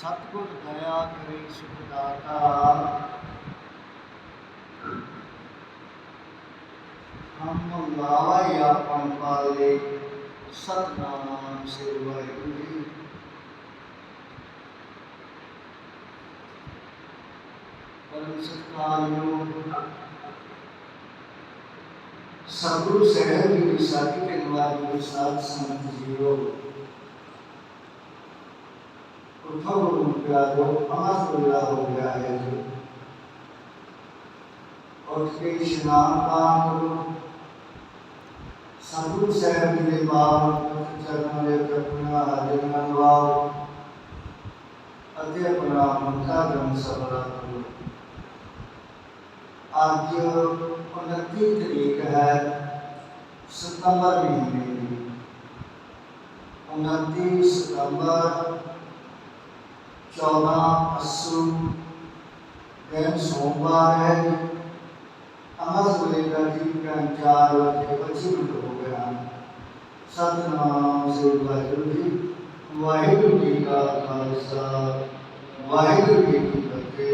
ستگُر دیا کرے سکھداتا ہم اللہ یا پن والے ست نام سے واحری پرم ستاریوں سبر سہر کی ساتھی کے نواز کے ساتھ سمجھ جیو ਤੇ ਨਿਵਾਜ ਸਾਧ ਸੰਗਤ ਜੀਓ ਉਠੋ ਗੁਰੂ ਪਿਆਰੋ ਆਸ ਵੇਲਾ ਹੋ ਗਿਆ ਹੈ ਜੀ ਉੱਠ ਕੇ ਇਸ਼ਨਾਨ ਪਾਨ ਕਰੋ ਸਤਿਗੁਰੂ ਸਾਹਿਬ ਜੀ ਦੇ ਬਾਣ ਚਰਨਾਂ ਦੇ ਕਪਨਾ ਹਾਜ਼ਰ ਨਵਾਓ ਅਤੇ ਆਪਣਾ ਮੱਥਾ ਗ੍ਰੰਥ ਸਭਰਾ ਕਰੋ ਅੱਜ 29 ਤਰੀਕ ਹੈ ਸਤੰਬਰ ਮਹੀਨੇ ਦੀ 29 ਸਤੰਬਰ چودہ اسو دن سوموار ہے آج ہوئے گا تین کا چار کے پچیس منٹ ہو گیا ست نام سے واحر جی واحر جی کا خالصہ واحر جی کی فتح